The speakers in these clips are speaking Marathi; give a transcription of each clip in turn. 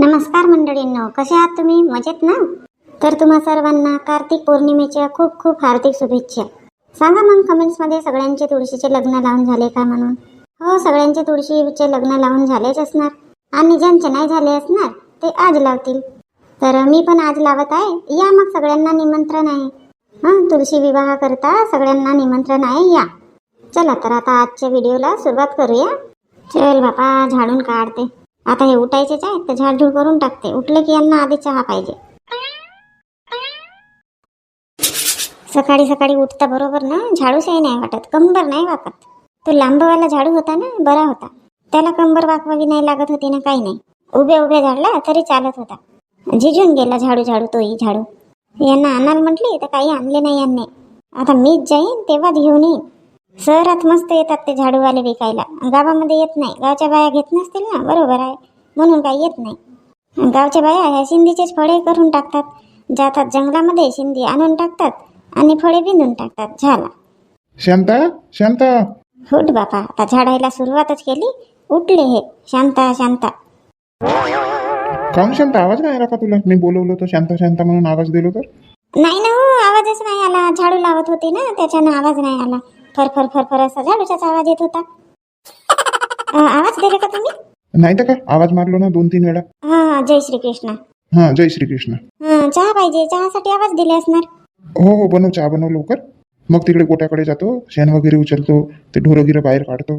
नमस्कार मंडळींनो कसे आहात तुम्ही? मजेत ना? तर तुम्हा सर्वांना कार्तिक पौर्णिमेच्या खूप खूप हार्दिक शुभेच्छा. सांगा मग कमेंट्समध्ये सगळ्यांचे तुळशीचे लग्न लावून झाले का म्हणून? हो सगळ्यांचे तुळशीचे लग्न लावून झालेच असणार. आणि ज्यांचे नाही झाले असणार ते आज लावतील. तर मी पण आज लावत आहे. या मग सगळ्यांना निमंत्रण आहे. हां तुळशी विवाह करता सगळ्यांना निमंत्रण आहे या. चला तर आता आजच्या व्हिडिओला सुरुवात करूया. चल बापा झाडून काढते. आता हे उठायचेच आहे तर झाडझूड करून टाकते. उठले की यांना आधी चहा पाहिजे. सकाळी सकाळी उठता बरोबर ना? झाडूसही नाही वाटत. कंबर नाही वाकत तो लांबवाला झाडू होता ना? बरा होता. त्याला कंबर वाकवावी नाही लागत होती ना? काही नाही. उभे उभे झाडला तरी चालत होता. झिजून गेला झाडू झाडू तोही झाडू. यांना आणाल म्हटली तर काही आणले नाही यांनी. आता मीच जाईन तेव्हाच घेऊन येईन. शहरात मस्त येतात ते झाडूवाले विकायला. गावामध्ये येत नाही. गावच्या बाया घेत नसतील ना? बरोबर आहे. म्हणून काही येत नाही. गावच्या बाया ह्या शिंदीचेच फळे करून टाकतात. जातात जंगलामध्ये शिंदी आणून टाकतात आणि फळे बिंदून टाकतात झाला. शांता? शांता? उठ बापा आता झाडायला सुरुवातच केली. उठले हे. शांता शांता. काऊन शांता? आवाज नाही आला का तुला? मी बोलवलं तर शांता शांता म्हणून आवाज दिलो तर. नाही ना हो आवाजच नाही आला. झाडू लावत होती ना त्याच्यानं आवाज नाही आला. फर फर फर फर असा झाडूचाच आवाज येत होता. अं, आवाज दिले का तुम्ही? नाही तर का आवाज मारलो ना दोन तीन वेळा. हा जय श्री कृष्ण हा जय श्रीकृष्ण. हा चहा पाहिजे चहासाठी आवाज दिले असणार. हो हो बनव चहा बनव लवकर. मग तिकडे गोट्याकडे जातो शेण वगैरे उचलतो ते ढोरगिरं बाहेर काढतो.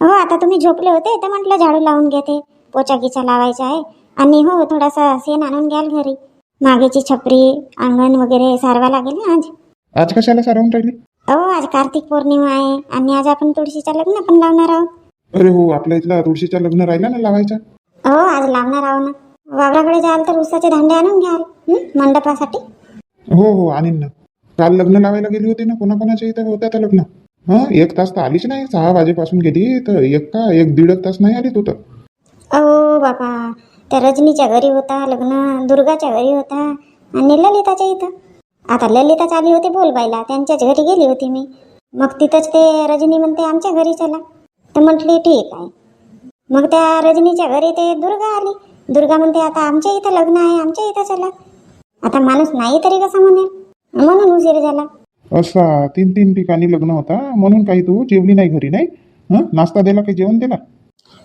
हो आता तुम्ही झोपले होते तर म्हटलं झाडू लावून घेते. पोचा गिचा लावायचा आहे. आणि हो थोडासा शेण आणून घ्याल घरी. मागेची छपरी अंगण वगैरे सारवा लागेल ना आज? आज कशाला सारवून राहिली? हो आज कार्तिक पौर्णिमा आहे. आणि आज आपण तुळशीचं लग्न पण लावणार आहोत. अरे हो आपल्या इथला तुळशीच्या लग्न राहिला ना लावायचा? हो आज लावणार आहो ना. वावराकडे जाल तर उसाचे धांडे आणून घ्याल. हं? मंडपासाठी? हो हो आणीन ना. काल लग्न लावायला गेली होती ना कोणाकोणाच्या इथं होत्या त्या लग्न? हा? एक तास तर आलीच नाही. सहा वाजेपासून गेली तर एक का एक दीड एक तास नाही आली तू तर अहो बाबा त्या रजनीच्या घरी होता लग्न दुर्गाच्या घरी होता आणि ललिताच्या इथं. आता ललिताच आली होती बोलबायला त्यांच्याच घरी गेली होती मी. मग तिथंच ते रजनी म्हणते आमच्या घरी चला. तर म्हटली ठीक आहे. मग त्या रजनीच्या घरी ते दुर्गा आली. दुर्गा म्हणते आता आमच्या इथं लग्न आहे आमच्या इथं चला. आता माणूस नाही तरी कसा म्हणेल? म्हणून उशीर झाला. असा तीन तीन ठिकाणी लग्न होता म्हणून काही तू जेवली नाही घरी नाही? हं? नाश्ता दिला काही जेवण दिला?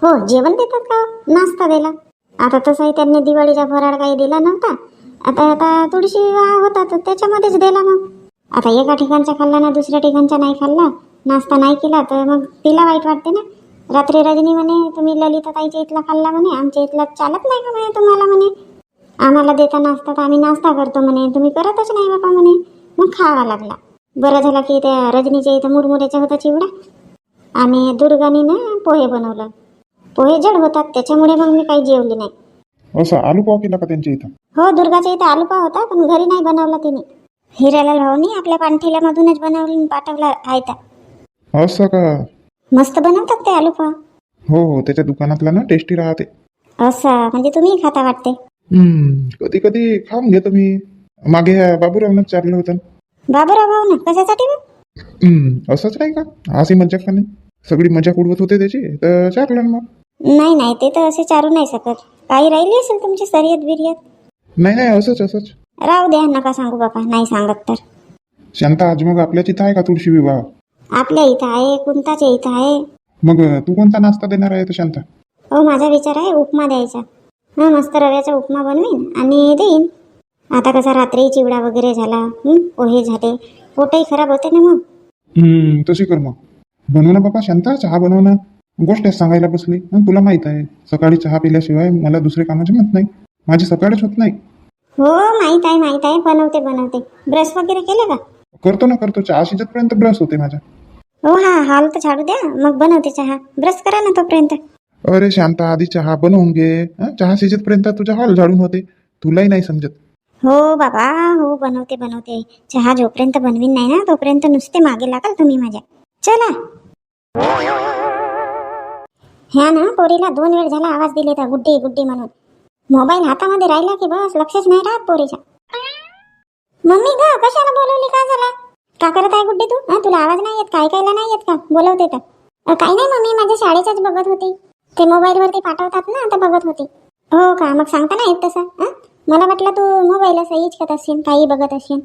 हो जेवण देतात का नाश्ता दिला. आता तसंही त्यांनी दिवाळीचा फराळ काही दिला नव्हता. आता आता तुळशी विवाह होता तर त्याच्यामध्येच दिला मग. आता एका ठिकाणचा खाल्ला ना दुसऱ्या ठिकाणचा नाही खाल्ला नाश्ता नाही केला तर मग तिला वाईट वाटते ना. रात्री रजनी म्हणे तुम्ही ललिता ताईच्या इथला खाल्ला म्हणे आमच्या इथला चालत नाही का म्हणे तुम्हाला म्हणे? आम्हाला देता नाश्ता तर आम्ही नाश्ता करतो म्हणे तुम्ही करतच नाही बाबा म्हणे. मग खावा लागला. बरं झालं की त्या रजनीच्या इथं मुरमुऱ्याच्या होता चिवडा. आणि दुर्गाने ना पोहे बनवलं. पोहे जड होतात त्याच्यामुळे मग मी काही जेवली नाही. असं आलू पाव केला का त्यांच्या इथं? हो दुर्गाच्या इथं आलू पाव होता पण घरी नाही बनवला तिने. हिरालाल भाऊनी आपल्या पाणठेल्यामधूनच बनवून पाठवला आहे त्या. असं का? मस्त बनवतात ते आलू पाव हो हो त्याच्या दुकानातला ना टेस्टी राहते. असं म्हणजे तुम्ही खाता वाटते. कधी कधी खाऊन घेतो मी. मागे ह्या बाबूरावनंच चारलं होतं. बाबूराव भाऊ ना कशासाठी मग? हम्म, असंच नाही का? अशी मजा का नाही? सगळी मजा उडवत होते त्याची तर चारलं ना मग. नाही नाही ते तर असे चारू नाही शकत. काही राहिली असेल तुमची शर्यत बिर्यत नाही नाही असंच असंच. राहू द्या नका सांगू बाबा नाही सांगत तर. शांता आज मग आपल्याच इथं आहे का तुळशी विवाह? आपल्या इथं आहे कुंताच्या इथं आहे. मग तू कोणता नाश्ता देणार आहे तर शांता? हो माझा विचार आहे उपमा द्यायचा. हा मस्त रव्याचा उपमा बनवीन आणि देईन. आता कसा रात्री चिवडा वगैरे झाला हं, पोहे झाले पोटही खराब होते ना मग? हम्म, तशी कर मग. बनव ना बाबा शांता चहा बनव ना. गोष्ट सांगायला बसली. तुला माहीत आहे सकाळी चहा पिल्याशिवाय मला दुसरे कामाचे म्हणत नाही. माझी सकाळच होत नाही. हो माहीत आहे माहीत आहे. बनवते बनवते. ब्रश वगैरे केले का? करतो ना करतो. चहा शिजतपर्यंत ब्रश होते माझा हो हा हाल तर झाडू द्या. मग बनवते चहा. ब्रश करा ना तोपर्यंत. अरे शांता आधी चहा बनवून घे. चहा शिजतपर्यंत तुझा हॉल झाडून होते. तुलाही नाही समजत. हो बाबा हो बनवते बनवते. चहा जोपर्यंत बनवीन नाही ना तोपर्यंत नुसते मागे लागाल तुम्ही माझ्या. चला. ह्या ना पोरीला दोन वेळ झाला आवाज दिले तर गुड्डी गुड्डी म्हणून. मोबाईल हातामध्ये राहिला की बस लक्षच नाही राहत पोरीच्या. मम्मी ग कशाला बोलवली का झाला का करत आहे गुड्डी तू? हा तुला आवाज नाही येत काय कायला नाही येत का? बोलवते तर. काही नाही मम्मी माझ्या शाळेच्याच बघत होती. ते मोबाईल वरती पाठवतात ना आता बघत होती. हो का? मग सांगता नाही येत तसं? हां? मला वाटलं तू मोबाईल सही इचकत असेल काही बघत असेल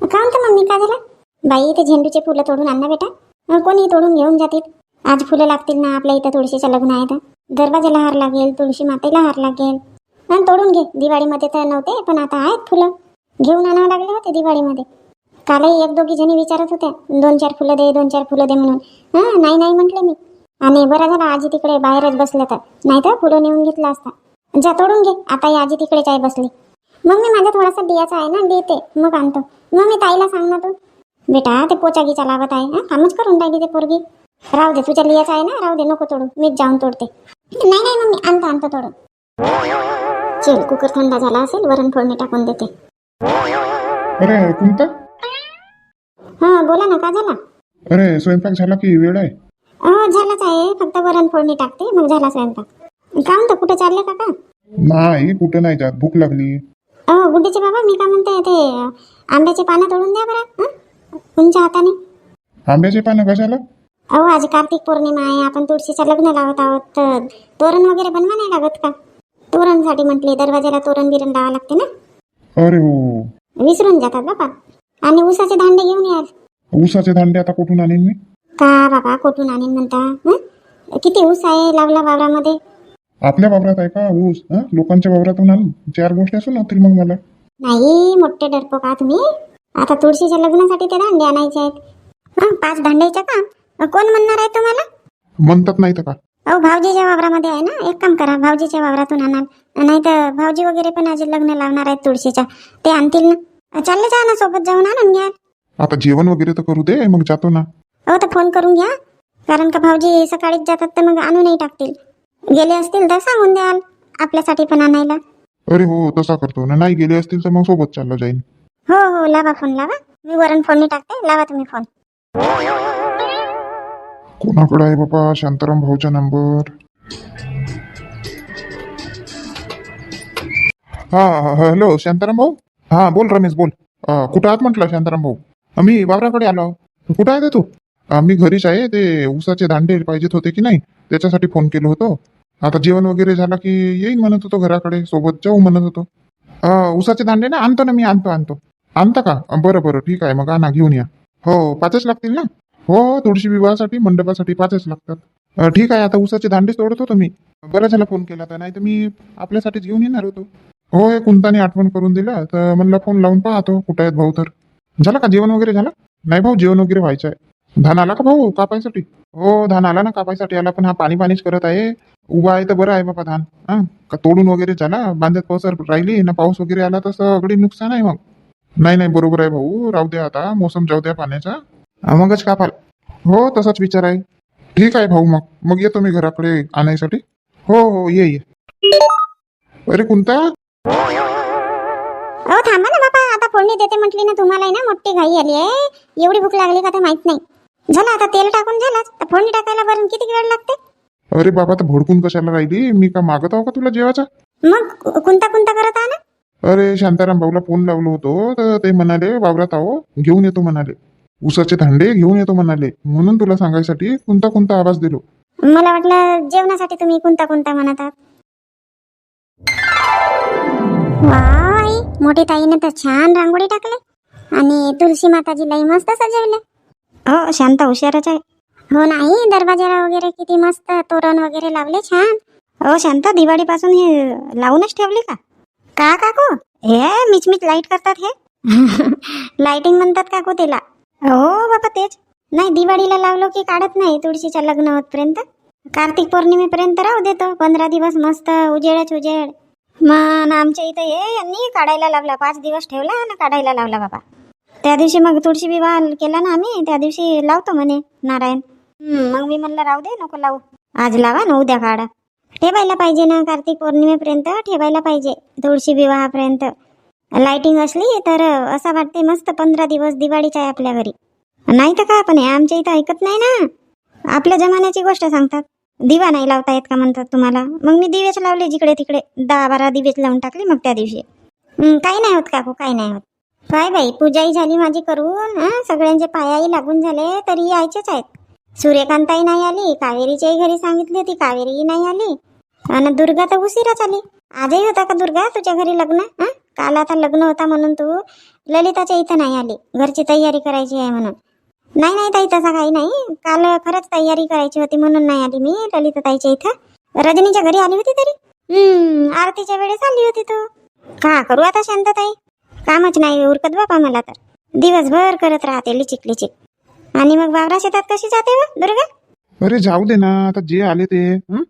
का म्हणतो मम्मी का झालं? बाई ते झेंडूचे फुलं तोडून आण बेटा. कोणी तोडून घेऊन जातील? आज फुलं लागतील ना आपल्या इथं तुळशीचं लग्न आहे तर दरवाजाला हार लागेल तुळशी मातेला हार लागेल. हा तोडून घे दिवाळीमध्ये तर नव्हते पण आता आहेत फुलं. घेऊन आणावं लागले होते दिवाळीमध्ये. कालही एक दोघी जणी विचारत होत्या दोन चार फुलं दे दोन चार फुलं दे म्हणून. हा नाही नाही म्हटले मी. आणि बरं झालं आजी तिकडे बाहेरच बसल्या तर. नाही तर फुलं नेऊन घेतला असता. जा तोडून घे. आता ही आजी तिकडेच आहे बसली. मग मी माझा थोडासा बियाचा आहे ना देते. मग आणतो. मग मी ताईला सांग ना तू. बेटा ते पोचागीचा लागत आहे हा? कामच करून राहिली ते पोरगी. राहू दे तुझ्या लियाचा आहे ना राहू दे नको तोडू. मीच जाऊन तोडते. नाही नाही मम्मी आणतो आणतो तोडून. चल कुकर थंड झाला असेल वरण फोडणी टाकून देते. अरे कोणता हा बोला ना का झाला? अरे स्वयंपाक झाला की वेळ आहे? हो झालाच आहे फक्त वरण फोडणी टाकते मग झाला स्वयंपाक. का म्हणतो कुठे चालले काका? नाही कुठं नाही जात भूक लागली. अहो गुड्डीचे बाबा मी काय म्हणते ते आंब्याची पानं तोडून द्या बरं हं? तुमच्या हाताने. आंब्याचे पानं कशाला? अहो आज कार्तिक पौर्णिमा आहे आपण तुळशीचं लग्न लावत आहोत. तर तोरण वगैरे बनवा नाही लागत का? तोरणसाठी म्हटले दरवाजाला तोरण बिरण लावा लागते ना? अरे हो. विसरून जातात बाबा आणि उसाचे दांडे घेऊन याल. ऊसाचे दांडे आता कुठून आणीन मी? का बाबा कोठून आणीन म्हणता? हं? किती ऊस आहे लावला वावरामध्ये? आपल्या वावरात आहे का ऊस? हं? लोकांच्या वावरातून आणून. चार गोष्टी असून होतील मग मला. नाही मोठे डरपो का तुम्ही? आता तुळशीच्या लग्नासाठी ते दांडे आणायचे आहेत. हं, पाच दांड्याच्या का? कोण म्हणणार आहे तुम्हाला? म्हणतात नाही तर का? अहो भाऊजीच्या वावरामध्ये आहे ना? एक काम करा भाऊजीच्या वावरातून आणाल. नाही तर भाऊजी वगैरे पण आज लग्न लावणार आहेत तुळशीच्या. ते आणतील ना? चालले जा ना सोबत जाऊन आणून घ्या. आता जेवण वगैरे तर करू दे मग जातो ना. हो तर फोन करून घ्या. कारण का भाऊजी सकाळीच जातात तर मग आणूनही टाकतील. गेले असतील तर सांगून द्याल आपल्यासाठी पण आणायला. अरे हो तसा करतो. ना नाही गेले असतील तर मग सोबत चाललो जाईन. हो हो लावा फोन लावा. मी वरण फोडणी टाकते. लावा तुम्ही फोन. कोणाकडे आहे बाबा? शांताराम भाऊचा नंबर. हा हा, हॅलो शांताराम भाऊ? हा बोल रमेश बोल. अं, कुठं आहात म्हटलं शांताराम भाऊ? मी वावराकडे आलो कुठं आहे रे तू? अं, मी घरीच आहे ते ऊसाचे दांडे पाहिजेत होते की नाही त्याच्यासाठी फोन केलो होतो. आता जेवण वगैरे झालं की येईन म्हणत होतो घराकडे सोबत जाऊ म्हणत होतो. अं, ऊसाचे दांडे ना आणतो ना मी आणतो आणतो. आणता का? अं, बरं बरं ठीक आहे मग आणा घेऊन या. हो पाचच लागतील ना? हो हो विवाहासाठी मंडपासाठी पाचच लागतात. ठीक आहे आता उसाची दांडेच तोडत होतो मी. बरं झाला फोन केला तर नाही तर मी आपल्यासाठीच घेऊन येणार होतो. हो हे कुंताने आठवण करून दिला तर म्हणलं फोन लावून पाहतो कुठं आहेत भाऊ तर. झालं का जेवण वगैरे झालं? नाही भाऊ जेवण वगैरे व्हायचं आहे. धान आला का भाऊ कापायसाठी? हो धान आला ना कापायसाठी आला पण हा पाणी पाणीच करत आहे. उभा आहे तर बरं आहे बाबा धान. हा का तोडून वगैरे झाला बांध्यात पावसर राहिली ना पाऊस वगैरे आला तर सगळी नुकसान आहे मग. नाही नाही बरोबर आहे भाऊ राहू द्या आता मोसम जाऊ द्या पाण्याचा. मगच कापाल. हो तसाच विचार आहे. ठीक आहे भाऊ मग. मग येतो मी घराकडे आणायसाठी. हो हो ये ये. अरे कोणता हो थांबा ना बाबा आता फोडणी देते म्हटली ना तुम्हाला ना मोठी घाई आली आहे. एवढी भूक लागली का तर माहीत नाही. झालं आता तेल टाकून झालं तर फोडणी टाकायला बरं किती वेळ लागते? अरे बाबा तर भडकून कशाला राहिली? मी का मागत आहो का तुला जेवायचा? मग कोणता कोणता करत आहा ना? अरे शांताराम भाऊला फोन लावलो होतो. तर ते म्हणाले वावरात आहो. घेऊन येतो म्हणाले. उसाचे धांडे घेऊन येतो म्हणाले. म्हणून तुला सांगायसाठी कोणता कोणता आवाज दिलो? मला वाटलं जेवणासाठी तुम्ही कोणता कोणता म्हणत आहात. वाय मोठी ताईने तर छान रांगोळी टाकली. आणि तुलसी माताजीलाही मस्त सजवले. हो शांत हुशारच आहे. हो नाही दरवाजाला वगैरे किती मस्त तोरण वगैरे लावले छान. हो शांत दिवाळी पासून हे लावूनच ठेवले का? का काकू? हे मिचमिच लाइट करतात हे. लाइटिंग म्हणतात काकू तिला. हो बाबा तेच. नाही दिवाळीला लावलो की काढत नाही तुळशीच्या लग्न होतपर्यंत कार्तिक पौर्णिमेपर्यंत राहू देतो पंधरा दिवस मस्त उजेडच उजेड मग आमच्या इथं हे यांनी काढायला लावला. पाच दिवस ठेवला आणि काढायला लावला बाबा. त्या दिवशी मग तुळशी विवाह केला ना आम्ही त्या दिवशी लावतो म्हणे नारायण. मग मी म्हणलं राहू दे नको लावू. आज लावा ना उद्या काढा. ठेवायला पाहिजे ना कार्तिक पौर्णिमेपर्यंत ठेवायला पाहिजे तुळशी विवाहापर्यंत. लाइटिंग असली तर असं वाटते मस्त पंधरा दिवस दिवाळीच आहे आपल्या घरी. नाही तर का पण हे आमच्या इथं ऐकत नाही ना? आपल्या जमान्याची गोष्ट सांगतात. दिवा नाही लावता येत का म्हणतात तुम्हाला? मग मी दिवेच लावले जिकडे तिकडे. दहा बारा दिवेच लावून टाकले मग त्या दिवशी. काही नाही होत काकू काही नाही होत. काय बाई पूजाही झाली माझी करून सगळ्यांचे पायाही लागून झाले तरी यायचेच आहेत. सूर्यकांताही नाही आली कावेरीच्याही घरी सांगितली होती कावेरीही नाही आली. आणि दुर्गा तर उशिराच आली. आजही होता का दुर्गा तुझ्या घरी लग्न हां? काल आता लग्न होता म्हणून तू ललिताच्या इथं नाही आली. घरची तयारी करायची आहे म्हणून. नाही नाही ताई तसा काही नाही. काल खरंच तयारी करायची होती म्हणून नाही आली मी ललिता ताईच्या इथं. रजनीच्या घरी आली होती तरी. हम्म आरतीच्या वेळेस आली होती तू. का करू आता शांतताई कामच नाही उरकत बापा मला तर. दिवसभर करत राहते लिचिक लिचिक. आणि मग वावरा शेतात कशी जाते व दुर्गा? अरे जाऊ दे ना आता जे आले ते हं?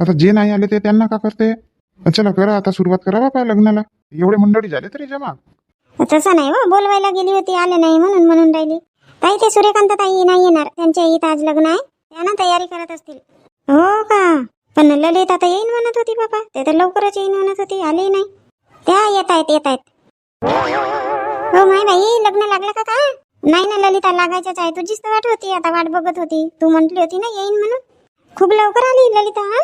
आता जे नाही आले ते त्यांना का करते? चला करा आता सुरुवात करा बापा लग्नाला. एवढे मंडळी झाले तरी जमा. तसं नाही हो बोलवायला गेली होती आले नाही म्हणून म्हणून राहिली. ताई ते सूर्यकांत ताई नाही येणार. त्यांच्या इथं आज लग्न आहे. त्यांना तयारी करत असतील. हो का? पण ललित आता येईन म्हणत होती बाबा. ते तर लवकरच येईन म्हणत होती आले नाही. त्या येत आहेत येत आहेत हो माय बाई लग्न लागलं का काय? नाही ना ललिता लागायच्याच आहे. तुझीच तर वाट होती. आता वाट बघत होती. तू म्हटली होती ना येईन म्हणून. खूप लवकर आली ललिता हा?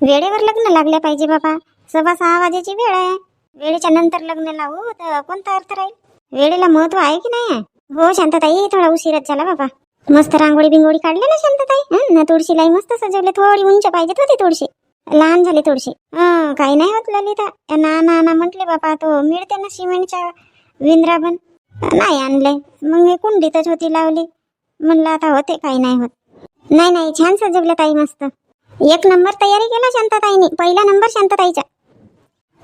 वेळेवर लग्न लागल्या पाहिजे बाबा. सव्वा सहा वाजेची वेळ आहे. वेळेच्या नंतर लग्न लावू तर कोणता अर्थ राहील? वेळेला महत्त्व आहे की नाही? आहे? हो शांतताई थोडा उशीरच झाला बाबा. मस्त रांगोळी बिंगोळी काढले ना शांतताई? ना तुळशीलाही मस्त सजवले. थोडी उंच पाहिजेत होती तुळशी. लहान झाली थोडीशी काही नाही होत ललिता. ना ना ना म्हटले बाबा तो मिळते ना सिमेंटच्या विंद्राबन. नाही आणले. मग हे कुंडीतच होती लावली. म्हणलं आता होते काही नाही होत. नाही नाही छान सजवलं ताई मस्त. एक नंबर तयारी केला शांतताईने. पहिला नंबर शांतताईचा.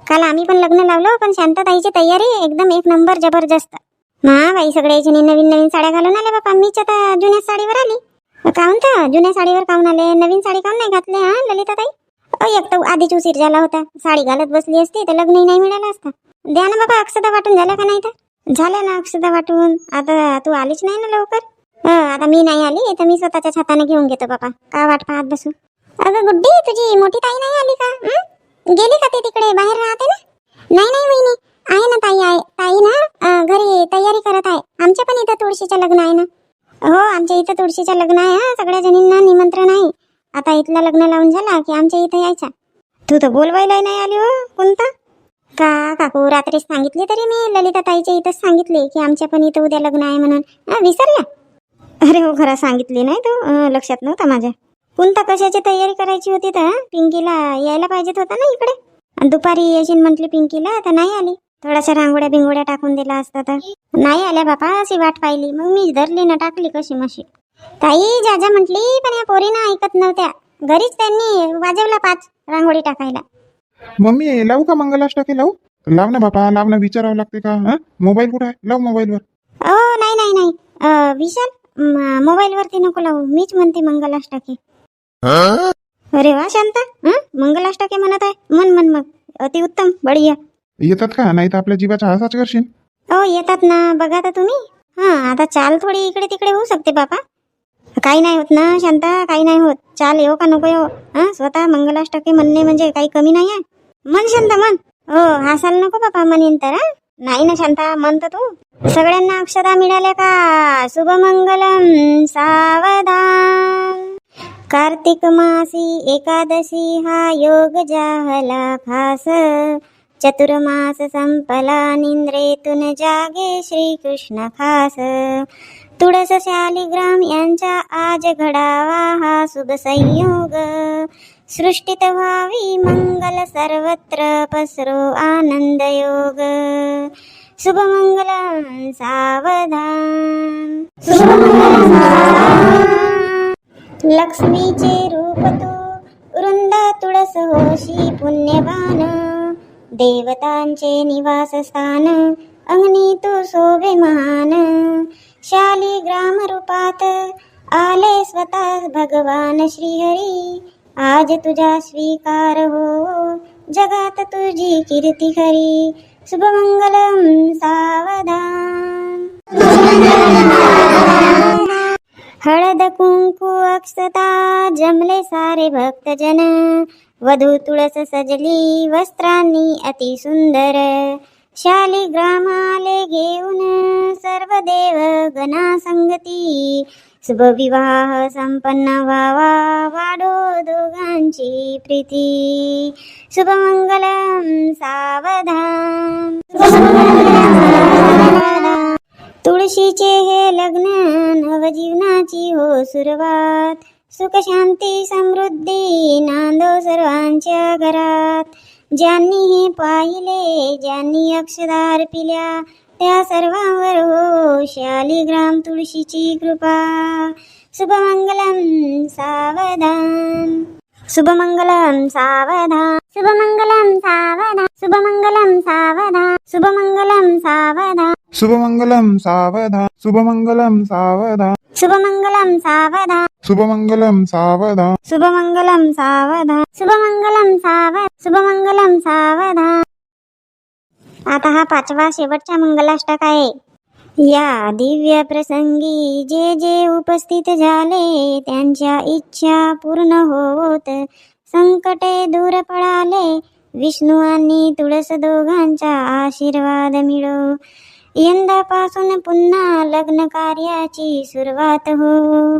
काल आम्ही पण लग्न लावलं पण शांतताईची तयारी एकदम एक नंबर जबरदस्त. बाई सगळ्या नवीन नवीन साड्या घालून आल्या बापा. मीच आता जुन्या साडीवर आली. काहून तर? जुन्या साडीवर काहून आले? नवीन साडी काहून नाही घातली हा ललिताताई? ताई एक तर आधीच उशीर झाला होता. साडी घालत बसली असती तर लग्नही नाही मिळालं असतं. द्या ना बाबा अक्षता वाटून झालं का नाही तर? झालं ना अक्षता वाटून. आता तू आलीच नाही ना लवकर? आता मी नाही आली तर मी स्वतःच्या छाताने घेऊन घेतो बाबा का वाट पाहत बसू? अगं गुड्डी तुझी मोठी ताई नाही आली का? गेली का ते तिकडे? बाहेर राहते ना? नाही नाही वहिनी. आहे ना ताई आहे. ताई ना अं, घरी तयारी करत आहे. आमच्या पण इथं तुळशीचं लग्न आहे ना? हो आमच्या इथं तुळशीचं लग्न आहे हा. सगळ्या जणींना निमंत्रण आहे. आता इथलं लग्न लावून झाला की आमच्या इथं यायचा. तू तर बोलवायला नाही आली हो कोणता का काकू रात्री सांगितली तरी मी. ललिता ताईच्या इथंच सांगितले की आमच्या पण इथं उद्या लग्न आहे म्हणून. हा, विसरल्या? अरे हो खरा सांगितली नाही तू. अं, लक्षात नव्हता माझ्या. कोणता कशाची तयारी करायची होती तर पिंकीला यायला पाहिजेत होता ना इकडे. अन दुपारी येशील म्हटली पिंकीला तर नाही आली. थोड्याशा रांगोळ्या बिंगोड्या टाकून दिला असता तर. नाही आल्या बापा अशी वाट पाहिली. मग मी धरली ना टाकली कशी मशी. ताई जाजा म्हटली पण या पोरीनं ऐकत नव्हत्या. घरीच त्यांनी वाजवला पाच रांगोळी टाकायला. मम्मी लावू का मंगलाष्टके लावू? लाव ना बापा लाव ना विचारावं लागते का हा? मोबाईल कुठं आहे? लाव मोबाईलवर. ओ नाही नाही नाही. अं, विशाल म- मोबाईलवरती नको लावू. मीच म्हणते मंगलाष्टके अरे वा शांता? मंगलाष्टके म्हणत आहे. मन मन मग अतिउत्तम बढिया. येतात का? नाही तर आपल्या जीवाचा हासाच करशील. हो येतात ना. बघा तर तुम्ही. हा आता चाल थोडी इकडे तिकडे होऊ शकते बापा. काही नाही होत ना शांता. काही नाही होत. चाल येऊ का नको येऊ हा स्वतः मंगलाष्टके म्हणणे म्हणजे काही कमी नाही आहे. मन शांता मन हो हसाल नको बापा म्हणेन तर? नाही ना शांता. मन तर तू. सगळ्यांना अक्षता मिळाल्या का? शुभमंगलम सावधान. कार्तिक मासी एकादशी हा योग जाहला खास चतुर्मास संपला निंद्रेतून जागे श्रीकृष्ण खास. तुळस शालिग्राम यांचा आज घडावा हा शुभ संयोग. सृष्टीत व्हावी मंगल सर्वत्र पसरो आनंद योग शुभमंगल सावधान लक्ष्मीचे रूप तू वृंदा तुळस होशी पुण्यवान. देवतांचे निवासस्थान अग्नी तू शोभे महान. शालिग्राम रूपात आले स्वतः भगवान श्रीहरी. आज तुझा स्वीकार हो जगात तुझी कीर्ती खरी. शुभमंगलम सावधान. हळद कुंकू अक्षता जमले सारे भक्तजन. वधू तुळस सजली वस्त्रांनी अति सुंदर. शालिग्रामाले घेऊन सर्व देव गणा संगती शुभ विवाह संपन्न व्हावा वाढो दोघांची प्रीती. शुभमंगलम सावधान. तुळशीचे हे लग्न नवजीवनाची हो सुरुवात. सुख शांती समृद्धी नांदो सर्वांच्या घरात. ज्यांनी हे पाहिले ज्यांनी अक्षदार पिल्या त्या सर्वांवर हो शालिग्राम तुळशीची कृपा. शुभमंगलम सावधान. शुभमंगलम सावधान. शुभमंगलम सावधान. शुभमंगलम सावधान. शुभमंगलम सावधान. शुभमंगलम सावधान शुभमंगलम सावधान। शुभमंगलम सावधान। शुभमंगलम सावधान। शुभमंगलम सावधान। शुभमंगलम सावध शुभमंगलम सावधान। आता हा पाचवा शेवटचा मंगलाष्टक आहे. या दिव्य प्रसंगी जे जे उपस्थित झाले त्यांच्या इच्छा पूर्ण होत. संकटे दूर पळाले विष्णू आणि तुळस दोघांचा आशीर्वाद मिळो. यंदापासून पुन्हा लग्न कार्याची सुरुवात हो.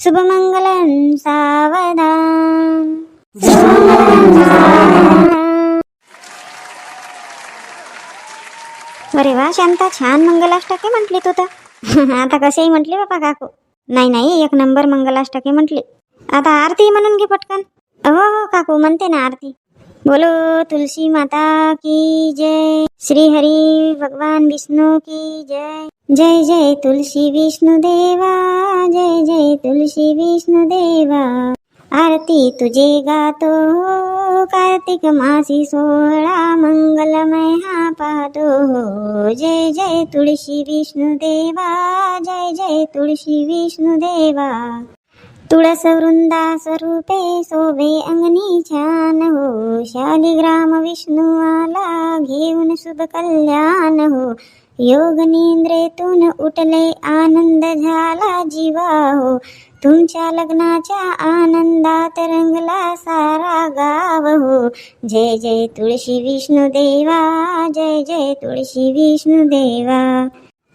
शुभमंगलम सावधान. अरे वा शांता छान मंगलाष्टके म्हटली तू तर. आता कसेही म्हटली बापा काकू. नाही नाही एक नंबर मंगलाष्टके म्हटली. आता आरती म्हणून घे पटकन. हो हो काकू म्हणते ना आरती. बोलो तुलसी माता की जय। श्री हरी भगवान विष्णु की जय। जय जय तुलसी विष्णु देवा जय जय तुलसी विष्णु देवा। आरती तुझे गातो हो कार्तिक मासी सोहळा मंगलमय हा पाहतो। हो जय जय तुळशी विष्णू देवा जय जय तुळशी विष्णू देवा। तुळस वृंदा स्वरूपे शोभे अंगणी छान हो. शालिग्राम विष्णू आला घेऊन शुभ कल्याण हो. योग निंद्रेतून उठले आनंद झाला जीवा हो. तुमच्या लग्नाच्या आनंदात रंगला सारा गाव हो. जय जय तुळशी विष्णू देवा जय जय तुळशी विष्णू देवा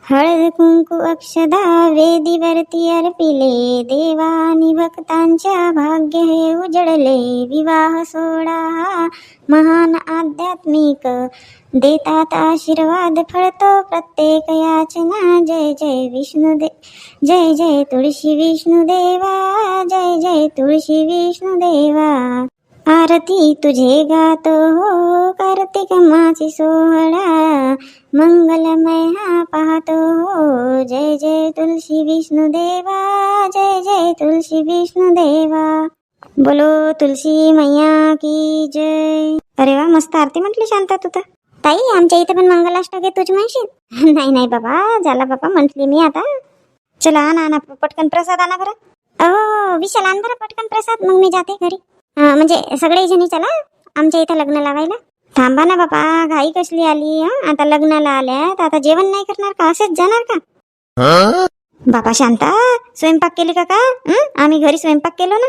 हळद कुंकू अक्षदा वेदीवरती अर्पिले देवानी भक्तांच्या भाग्य हे उजळले. विवाह सोडा हा महान आध्यात्मिक. देतात आशीर्वाद फळतो प्रत्येक याचना. जय जय विष्णू दे जय जय तुळशी विष्णू देवा. जय जय तुळशी विष्णू देवा. आरती तुझे गातो हो कार्तिक माझी सोहळा. मंगलमय हा पाहतो हो जय जय तुलसी विष्णू देवा जय जय तुलसी विष्णू देवा. बोलो तुलसी मैया की जय. अरे वा मस्त आरती म्हटली शांता तू ताई आमच्या इथे पण मंगलाष्टक आहे तुझी म्हणशील? नाही नाही बाबा झाला बाबा म्हटली मी आता. चला ना पटकन प्रसाद आणा बरं. अहो विशाल आण बरं पटकन प्रसाद मग मी जाते घरी. म्हणजे सगळे जणी चला आमच्या इथं लग्न लावायला. थांबा ना बाबा घाई कसली आली हं? आता लग्नाला आल्या तर आता जेवण नाही करणार का? असेच जाणार का? बाबा शांता स्वयंपाक केली का का? आम्ही घरी स्वयंपाक केलो ना?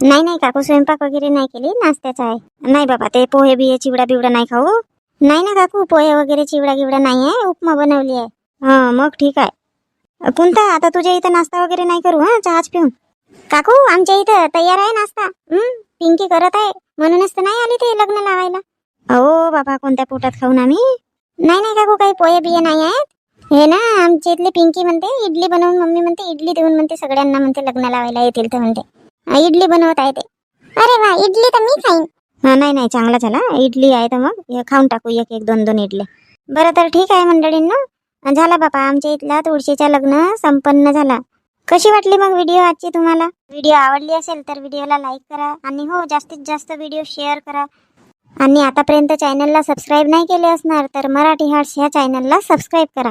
नाही नाही काकू स्वयंपाक वगैरे नाही केली नाश्त्याचा आहे. नाही बाबा ते पोहे बिहे चिवडा बिवडा नाही खाऊ. नाही ना काकू पोहे वगैरे चिवडा गिवडा नाही आहे उपमा बनवली आहे. हा मग ठीक आहे. कोणता आता तुझ्या इथं नाश्ता वगैरे नाही करू हा? चहाच पिऊन. काकू आमच्या इथं तयार आहे नाश्ता. हं? पिंकी करत आहे. म्हणूनच तर नाही आली ते लग्न लावायला. अहो बाबा कोणत्या पोटात खाऊन आम्ही? नाही नाही काकू काही पोहे बिये नाही आहेत. हे ना आमच्या इथली पिंकी म्हणते इडली बनवून मम्मी म्हणते इडली देऊन म्हणते सगळ्यांना म्हणते लग्न लावायला येतील तर म्हणते. इडली बनवत आहे ते. अरे वा इडली तर मी खाईन. हा नाही नाही चांगला झाला. इडली आहे तर मग हे खाऊन टाकू एक एक दोन दोन इडली बरं तर ठीक आहे मंडळींना. झाला बाबा आमच्या इथला तुळशीचा लग्न संपन्न झाला. कशी वाटली मग व्हिडिओ आजची तुम्हाला? व्हिडिओ आवडली असेल तर व्हिडिओला लाईक करा आणि हो जास्तीत जास्त व्हिडिओ शेअर करा. आणि आतापर्यंत चॅनलला सबस्क्राईब नाही केले असणार तर मराठी हार्ट्स ह्या चॅनलला सबस्क्राईब करा.